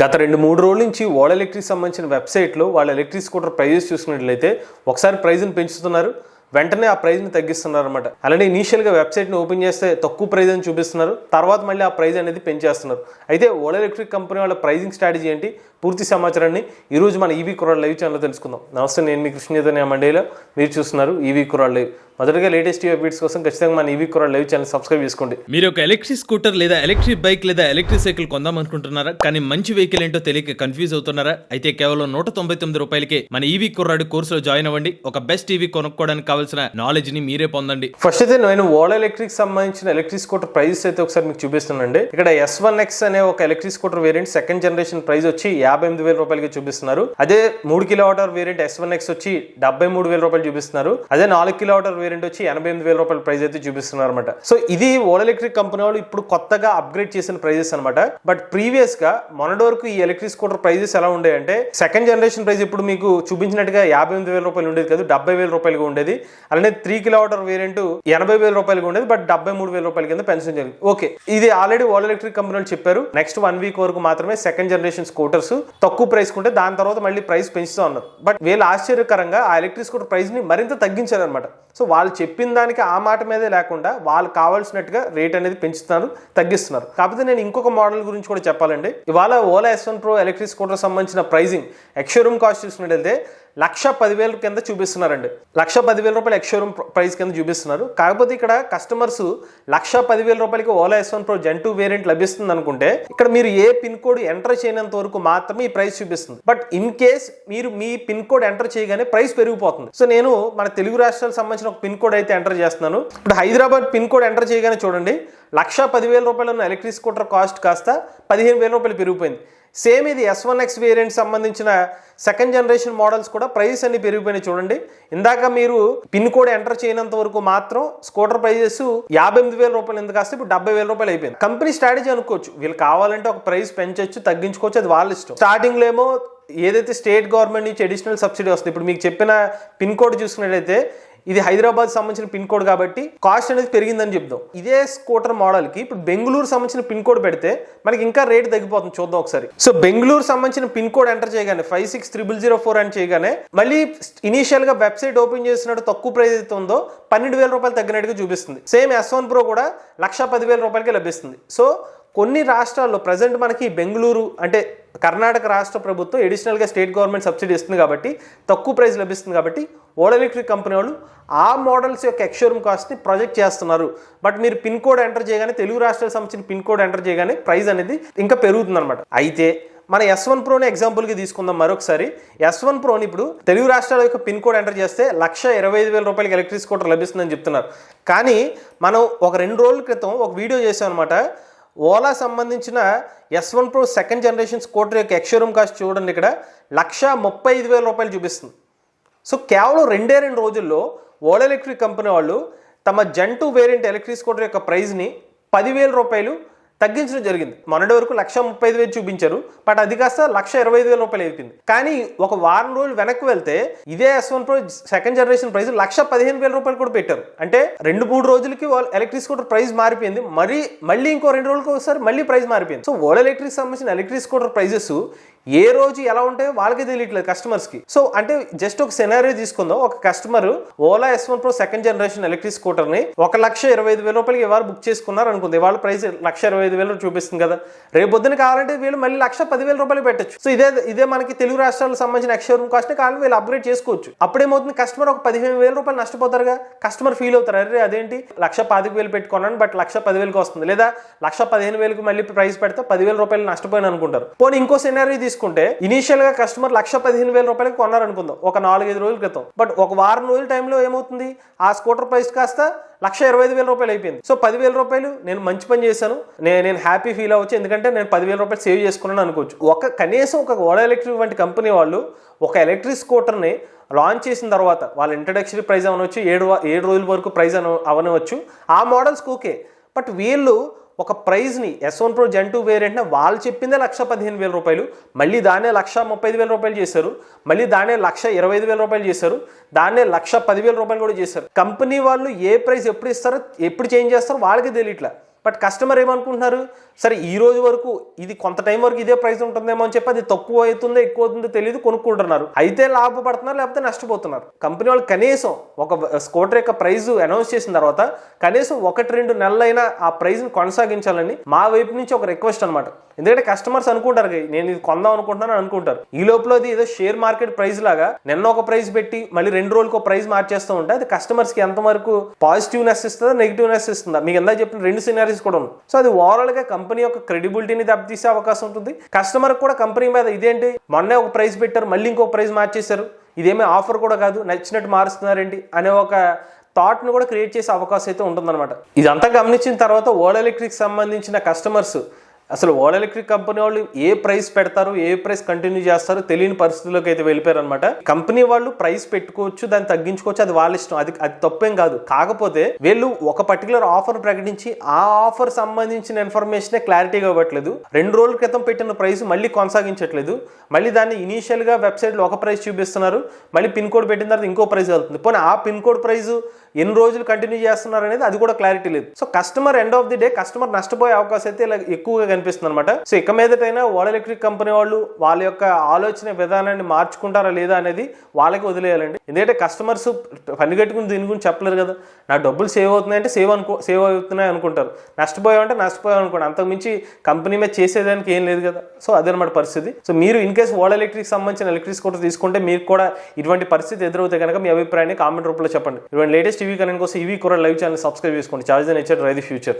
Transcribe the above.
గత రెండు మూడు రోజుల నుంచి ఓలా ఎలక్ట్రిక్ సంబంధించిన వెబ్సైట్లో వాళ్ళ ఎలక్ట్రిక్ స్కూటర్ ప్రైజెస్ చూసుకున్నట్లయితే ఒకసారి ప్రైజ్ని పెంచుతున్నారు. వెంటనే ఆ ప్రైజ్ని తగ్గిస్తున్నారు అనమాట అలానే ఇనీషియల్గా వెబ్సైట్ని ఓపెన్ చేస్తే తక్కువ ప్రైజ్ అని చూపిస్తున్నారు. తర్వాత మళ్ళీ ఆ ప్రైజ్ అనేది పెంచేస్తున్నారు. అయితే ఓలా ఎలక్ట్రిక్ కంపెనీ వాళ్ళ ప్రైజింగ్ స్ట్రాటజీ ఏంటి? పూర్తి సమాచారాన్ని ఈరోజు మన ఈవీ కురాడ్ లైవ్ ఛానల్లో తెలుసుకుందాం. నమస్తే నేను మీ కృష్ణ మండేలో. మీరు చూస్తున్నారు ఈవీ కురాడ్ లైవ్. మొదటగా లేటెస్ట్ అప్డేట్స్ కోసం ఖచ్చితంగా మన ఈవీ కురాడ్ లైవ్ ఛానల్ సబ్స్క్రైబ్ చేసుకోండి. మీరు ఒక ఎలక్ట్రిక్ స్కూటర్ లేదా ఎలక్ట్రిక్ బైక్ లేదా ఎలక్ట్రిక్ సైకిల్ కొందాం అనుకుంటున్నారా కానీ మంచి వెహికల్ ఏంటో తెలియక కన్ఫ్యూజ్ అవుతున్నారా? అయితే కేవలం నూట తొంభై తొమ్మిది రూపాయలకే మన ఈవీ కుర్రాడు కోర్సులో జాయిన్ అవ్వండి. ఒక బెస్ట్ ఈవీ కొనుక్కోవడానికి కావాల్సిన నాలెడ్జ్ని మీరే పొందండి. ఫస్ట్ అయితే నేను ఓలా ఎలక్ట్రిక్ సంబంధించిన ఎలక్ట్రిక్ స్కూటర్ ప్రైస్ అయితే ఒకసారి మీకు చూపిస్తున్నానండి. ఇక్కడ ఎస్ వన్ ఎక్స్ అనే ఒక electric scooter variant second generation price వచ్చి యాభై ఎనిమిది వేల రూపాయలకి చూపిస్తున్నారు. అదే మూడు kilowatt variant S one X వచ్చి డెబ్బై మూడు వేల రూపాయలు చూపిస్తున్నారు. అదే నాలుగు కిలో వాటర్ వేరియంట్ వచ్చి ఎనభై ఎనిమిది వేల రూపాయల ప్రైస్ అయితే చూపిస్తున్నారు అనమాట సో ఇది ఓలా ఎలక్ట్రిక్ కంపెనీ వాళ్ళు ఇప్పుడు కొత్తగా అప్గ్రేడ్ చేసిన ప్రైజెస్ అనమాట బట్ ప్రీవియస్గా మొన్నటి వరకు ఈ ఎలక్ట్రిక్ స్కూటర్ ప్రైజెస్ ఎలా ఉండేయంటే సెకండ్ జనరేషన్ ప్రైస్ ఇప్పుడు మీకు చూపించినట్టుగా యాభై ఎనిమిది వేల రూపాయలు ఉండేది కాదు డెబ్బై వేల రూపాయలుగా ఉండేది. అలానే త్రీ కిలోమీటర్ వేరియంట్ ఎనభై వేల రూపాయలుగా ఉండేది బట్ డెబ్బై మూడు వేల రూపాయల కింద పెన్షన్ జరిగింది. ఓకే ఇది ఆల్రెడీ ఓలా ఎలక్ట్రిక్ కంపెనీ వాళ్ళు చెప్పారు. నెక్స్ట్ వన్ వీక్ వరకు మాత్రమే సెకండ్ జనరేషన్ స్కూటర్స్ తక్కువ ప్రైస్ ఉంటే దాని తర్వాత మళ్ళీ ప్రైస్ పెంచుతూ ఉన్నారు బట్ వీళ్ళు ఆశ్చర్యకరంగా ఆ ఎలక్ట్రిక్ స్కూటర్ ప్రైస్ని మరింత తగ్గించారు అనమాట సో వాళ్ళు చెప్పిన దానికి ఆ మాట మీదే లేకుండా వాళ్ళు కావాల్సినట్టుగా రేట్ అనేది పెంచుతున్నారు తగ్గిస్తున్నారు. కాకపోతే నేను ఇంకొక మోడల్ గురించి కూడా చెప్పాలండి. ఇవాళ Ola S one pro electric scooter సంబంధించిన ప్రైజింగ్ ఎక్స్షోరూమ్ కాస్ట్ చూసుకున్నట్లయితే లక్ష పదివేల కింద చూపిస్తున్నారండి. లక్ష పదివేల రూపాయలు ఎక్స్షోరూమ్ ప్రైస్ కింద చూపిస్తున్నారు. కాకపోతే ఇక్కడ కస్టమర్స్ లక్ష పదివేల రూపాయలకి Ola S one pro gen two variant లభిస్తుంది అనుకుంటే ఇక్కడ మీరు ఏ పిన్ కోడ్ ఎంటర్ చేయనంత వరకు మాత్రమే ఈ ప్రైస్ చూపిస్తుంది. బట్ ఇన్ కేస్ మీరు మీ పిన్ కోడ్ ఎంటర్ చేయగానే ప్రైస్ పెరిగిపోతుంది. సో నేను మన తెలుగు రాష్ట్రాలకు సంబంధించిన ఒక పిన్ కోడ్ అయితే ఎంటర్ చేస్తున్నాను. ఇప్పుడు హైదరాబాద్ పిన్ కోడ్ ఎంటర్ చేయగానే చూడండి. లక్ష పదివేల రూపాయలు ఉన్న ఎలక్ట్రిక్ స్కూటర్ కాస్ట్ కాస్త పదిహేను వేల రూపాయలు పెరిగిపోయింది. సేమ్ ఇది ఎస్ వన్ ఎక్స్ వేరియంట్ సంబంధించిన సెకండ్ జనరేషన్ మోడల్స్ కూడా ప్రైస్ అన్ని పెరిగిపోయినాయి చూడండి. ఇందాక మీరు పిన్ కోడ్ ఎంటర్ చేయనంత వరకు మాత్రం స్కూటర్ ప్రైజెస్ యాభై ఎనిమిది వేల రూపాయలు ఎందుకు కాస్తే ఇప్పుడు డెబ్బై వేల రూపాయలు అయిపోయింది. కంపెనీ స్ట్రాటజీ అనుకోవచ్చు. వీళ్ళు కావాలంటే ఒక ప్రైస్ పెంచొచ్చు తగ్గించుకోవచ్చు అది వాళ్ళ ఇష్టం. స్టార్టింగ్లో ఏమో ఏదైతే స్టేట్ గవర్నమెంట్ నుంచి అడిషనల్ సబ్సిడీ వస్తుంది ఇప్పుడు మీకు చెప్పిన పిన్ కోడ్ చూసుకున్నట్లయితే ఇది హైదరాబాద్ సంబంధించిన పిన్ కోడ్ కాబట్టి కాస్ట్ అనేది పెరిగిందని చెప్దాం. ఇదే స్కూటర్ మోడల్కి ఇప్పుడు బెంగళూరు సంబంధించిన పిన్ కోడ్ పెడితే మనకి ఇంకా రేట్ తగ్గిపోతుంది. చూద్దాం ఒకసారి. సో బెంగళూరు సంబంధించిన పిన్ కోడ్ ఎంటర్ చేయగానే five six triple zero four అని చేయగానే మళ్ళీ ఇనీషియల్గా వెబ్సైట్ ఓపెన్ చేసినట్టు తక్కువ ప్రైస్ అయితే ఉందో పన్నెండు వేల రూపాయలు తగ్గినట్టుగా చూపిస్తుంది. సేమ్ ఎస్ వన్ ప్రో కూడా లక్ష పదివేల రూపాయలకి లభిస్తుంది. సో కొన్ని రాష్ట్రాల్లో ప్రజెంట్ మనకి బెంగళూరు అంటే కర్ణాటక రాష్ట్ర ప్రభుత్వం ఎడిషనల్గా స్టేట్ గవర్నమెంట్ సబ్సిడీ ఇస్తుంది కాబట్టి తక్కువ ప్రైస్ లభిస్తుంది కాబట్టి ఓడ ఎలక్ట్రిక్ కంపెనీ వాళ్ళు ఆ మోడల్స్ యొక్క ఎక్స్షోరూమ్ కాస్ట్ని ప్రొజెక్ట్ చేస్తున్నారు. బట్ మీరు పిన్ కోడ్ ఎంటర్ చేయగానే తెలుగు రాష్ట్రాలకు సంబంధించిన పిన్ కోడ్ ఎంటర్ చేయగానే ప్రైస్ అనేది ఇంకా పెరుగుతుంది అనమాట అయితే మన ఎస్ వన్ ప్రోని ఎగ్జాంపుల్కి తీసుకుందాం మరొకసారి. ఎస్ వన్ ప్రోని ఇప్పుడు తెలుగు రాష్ట్రాల యొక్క పిన్ కోడ్ ఎంటర్ చేస్తే లక్ష ఇరవై ఐదు వేల రూపాయలకి ఎలక్ట్రిక్ స్కూటర్ లభిస్తుందని చెప్తున్నారు. కానీ మనం ఒక రెండు రోజుల క్రితం ఒక వీడియో చేసాం అనమాట ఓలా సంబంధించిన S one pro second generation scooter యొక్క ఎక్స్షోరూమ్ కాస్ట్ చూడండి ఇక్కడ లక్ష ముప్పై ఐదు వేల రూపాయలు చూపిస్తుంది. సో కేవలం రెండే రెండు రోజుల్లో ఓలా ఎలక్ట్రిక్ కంపెనీ వాళ్ళు తమ జంటు వేరియంట్ ఎలక్ట్రిక్ స్కూటర్ యొక్క ప్రైస్ని పదివేల రూపాయలు తగ్గించడం జరిగింది. మొన్నటి వరకు లక్ష ముప్పై ఐదు వేలు చూపించారు. బట్ అది కాస్త లక్ష ఇరవై ఐదు వేల రూపాయలు అయిపోయింది. కానీ ఒక వారం రోజులు వెనక్కి వెళ్తే ఇదే S one pro second generation price lakh పదిహేను వేల రూపాయలు కూడా పెట్టారు. అంటే రెండు మూడు రోజులకి వాళ్ళు ఎలక్ట్రిక్ స్కూటర్ ప్రైస్ మారిపోయింది. మరి మళ్ళీ ఇంకో రెండు రోజులకి ఒకసారి మళ్ళీ ప్రైస్ మారిపోయింది. సో ఓలా ఎలక్ట్రిక్ సంబంధించిన ఎలక్ట్రిక్ స్కూటర్ ప్రైజెస్ ఏ రోజు ఎలా ఉంటాయో వాళ్ళకి తెలియట్లేదు కస్టమర్స్కి. సో అంటే జస్ట్ ఒక సెనారియో తీసుకుందాం. ఒక customer Ola S one pro second generation electric స్కూటర్ని ఒక లక్ష ఇరవై ఐదు వేల రూపాయలకి ఇవాళ బుక్ చేసుకున్నారు అనుకుంది? ఇవాళ ప్రైస్ లక్ష ఇరవై ఐదు వేలు చూపిస్తుంది కదా. రేపు పొద్దున కావాలంటే వీళ్ళు మళ్ళీ లక్ష పదివేల రూపాయలు పెట్టచ్చు. సో ఇదే ఇదే మనకి తెలుగు రాష్ట్రాలకు సంబంధించిన ఎక్స్షోరూమ్ కాస్ట్ కావాలి వీళ్ళు అప్గ్రేడ్ చేసుకోవచ్చు. అప్పుడేమవుతుంది? కస్టమర్ ఒక పదిహేను వేల రూపాయలు నష్టపోతారుగా. కస్టమర్ ఫీల్ అవుతారు. అరే అదేంటి? లక్ష పాతిక వేలు పెట్టుకున్నాను బట్ లక్ష పదివేలకు వస్తుంది. లేదా లక్ష పదిహేను వేలకు మళ్ళీ ప్రైస్ పెడితే పదివేల రూపాయలు నష్టపోయాను అనుకుంటారు. పోనీ ఇంకో సినారీ తీసుకుంటే ఇనీషియల్గా కస్టమర్ లక్ష పదిహేను వేల రూపాయలకు కొన్నారనుకుందాం. ఒక నాలుగైదు రోజుల క్రితం. బట్ ఒక వారం రోజుల టైంలో ఏమవుతుంది? ఆ స్కూటర్ ప్రైస్ కాస్త లక్ష ఇరవై ఐదు వేల రూపాయలు అయిపోయింది. సో పదివేల రూపాయలు నేను మంచి పని చేశాను. నేను నేను హ్యాపీ ఫీల్ అవ్వచ్చు. ఎందుకంటే నేను పదివేల రూపాయలు సేవ్ చేసుకున్నాను అనుకోవచ్చు. ఒక కనీసం ఒక ఓలా ఎలక్ట్రిక్ వంటి కంపెనీ వాళ్ళు ఒక ఎలక్ట్రిక్ స్కూటర్ని లాంచ్ చేసిన తర్వాత వాళ్ళ ఇంట్రడక్షరీ ప్రైజ్ అవనవచ్చు ఏడు ఏడు రోజుల వరకు ప్రైస్ అన అవనవచ్చు ఆ మోడల్స్కి ఓకే. బట్ వీళ్ళు ఒక ప్రైజ్ని S one pro gen two వేరియంట్ని వాళ్ళు చెప్పిందే లక్ష పదిహేను వేల రూపాయలు. మళ్ళీ దాన్నే లక్ష ముప్పై ఐదు వేల రూపాయలు చేశారు. మళ్ళీ దాన్నే లక్ష ఇరవై ఐదు వేల రూపాయలు చేశారు. దాన్నే లక్ష పదివేల రూపాయలు కూడా చేశారు. కంపెనీ వాళ్ళు ఏ ప్రైస్ ఎప్పుడు ఇస్తారో ఎప్పుడు చేంజ్ చేస్తారో వాళ్ళకి తెలియట్లే. బట్ కస్టమర్ ఏమనుకుంటున్నారు? సరే ఈ రోజు వరకు ఇది కొంత టైం వరకు ఇదే ప్రైస్ ఉంటుందేమో అని చెప్పి అది తక్కువ అవుతుందో ఎక్కువ అవుతుందో తెలియదు కొనుక్కుంటున్నారు. అయితే లాభపడుతున్నారు లేకపోతే నష్టపోతున్నారు. కంపెనీ వాళ్ళు కనీసం ఒక స్కూటర్ యొక్క ప్రైస్ అనౌన్స్ చేసిన తర్వాత కనీసం ఒకటి రెండు నెలలైనా ఆ ప్రైస్ని కొనసాగించాలని మా వైపు నుంచి ఒక రిక్వెస్ట్ అనమాట ఎందుకంటే కస్టమర్స్ అనుకుంటారు నేను ఇది కొందాం అనుకుంటున్నాను అనుకుంటారు. ఈ లోపల అది ఏదో షేర్ మార్కెట్ ప్రైస్ లాగా నిన్న ఒక ప్రైస్ పెట్టి మళ్ళీ రెండు రోజులకు ప్రైస్ మార్చేస్తూ ఉంటే అది కస్టమర్స్కి ఎంతవరకు పాజిటివ్నెస్ ఇస్తుందా నెగిటివ్నెస్ ఇస్తుందా? మీకు ఎందా చెప్పిన రెండు సినారీస్ కూడా ఉన్నాయి సో అది ఓవరాల్గా కంపెనీ యొక్క క్రెడిబిలిటీని దెబ్బతీసే అవకాశం ఉంటుంది. కస్టమర్ కూడా కంపెనీ మీద ఇదేంటి? మొన్నే ఒక ప్రైస్ పెట్టారు మళ్ళీ ఇంకో ప్రైస్ మార్చేశారు. ఇదేమీ ఆఫర్ కూడా కాదు నచ్చినట్టు మారుస్తున్నారేంటి అనే ఒక థాట్ను కూడా క్రియేట్ చేసే అవకాశం అయితే ఉంటుందన్నమాట. ఇదంతా గమనించిన తర్వాత ఓలా ఎలక్ట్రిక్ సంబంధించిన కస్టమర్స్ అసలు ఓల్ ఎలక్ట్రిక్ కంపెనీ వాళ్ళు ఏ ప్రైస్ పెడతారు ఏ ప్రైస్ కంటిన్యూ చేస్తారో తెలియని పరిస్థితుల్లోకి అయితే వెళ్ళిపోయారు అనమాట కంపెనీ వాళ్ళు ప్రైస్ పెట్టుకోవచ్చు దాన్ని తగ్గించుకోవచ్చు అది వాళ్ళ ఇష్టం. అది అది తప్పేం కాదు. కాకపోతే వీళ్ళు ఒక పర్టికులర్ ఆఫర్ ప్రకటించి ఆ ఆఫర్ సంబంధించిన ఇన్ఫర్మేషనే క్లారిటీగా ఇవ్వట్లేదు. రెండు రోజుల క్రితం పెట్టిన ప్రైస్ మళ్ళీ కొనసాగించట్లేదు. మళ్ళీ దాన్ని ఇనీషియల్గా వెబ్సైట్లో ఒక ప్రైస్ చూపిస్తున్నారు. మళ్ళీ పిన్ కోడ్ పెట్టిన తర్వాత ఇంకో ప్రైస్ వెళ్తుంది. పోనీ ఆ పిన్ కోడ్ ప్రైస్ ఎన్ని రోజులు కంటిన్యూ చేస్తున్నారు అనేది అది కూడా క్లారిటీ లేదు. So customer end of the day customer నష్టపోయే అవకాశం అయితే ఇలా ఎక్కువగా కనిపిస్తుంది అనమాట సో ఇక మీదటైనా ఓడ ఎలక్ట్రిక్ కంపెనీ వాళ్ళు వాళ్ళ యొక్క ఆలోచన విధానాన్ని మార్చుకుంటారా లేదా అనేది వాళ్ళకి వదిలేయాలండి. ఎందుకంటే కస్టమర్స్ పని కట్టుకుని దీని గురించి చెప్పలేరు కదా. నా డబ్బులు సేవ్ అవుతున్నాయంటే సేవ్ అనుకో సేవ్ అవుతున్నాయి అనుకుంటారు. నష్టపోయామంటే నష్టపోయాం అనుకోండి అంతకుమించి కంపెనీ మీద చేసేదానికి ఏం లేదు కదా. సో అదనమాట పరిస్థితి. సో మీరు ఇన్ కేసు ఓలా ఎలక్ట్రిక్ సంబంధించిన ఎలక్ట్రిక్ స్కూటర్ తీసుకుంటే మీకు కూడా ఇటువంటి పరిస్థితి ఎదురవుతే కనుక మీ అభిప్రాయాన్ని కామెంట్ రూపంలో చెప్పండి. ఇటువంటి లేటెస్ట్ టీవీ కనెక్ట్ కోసం ఈవీ కూడా లైవ్ ఛానల్ సబ్స్క్రైబ్ చేసుకోండి. Charge nature ride the future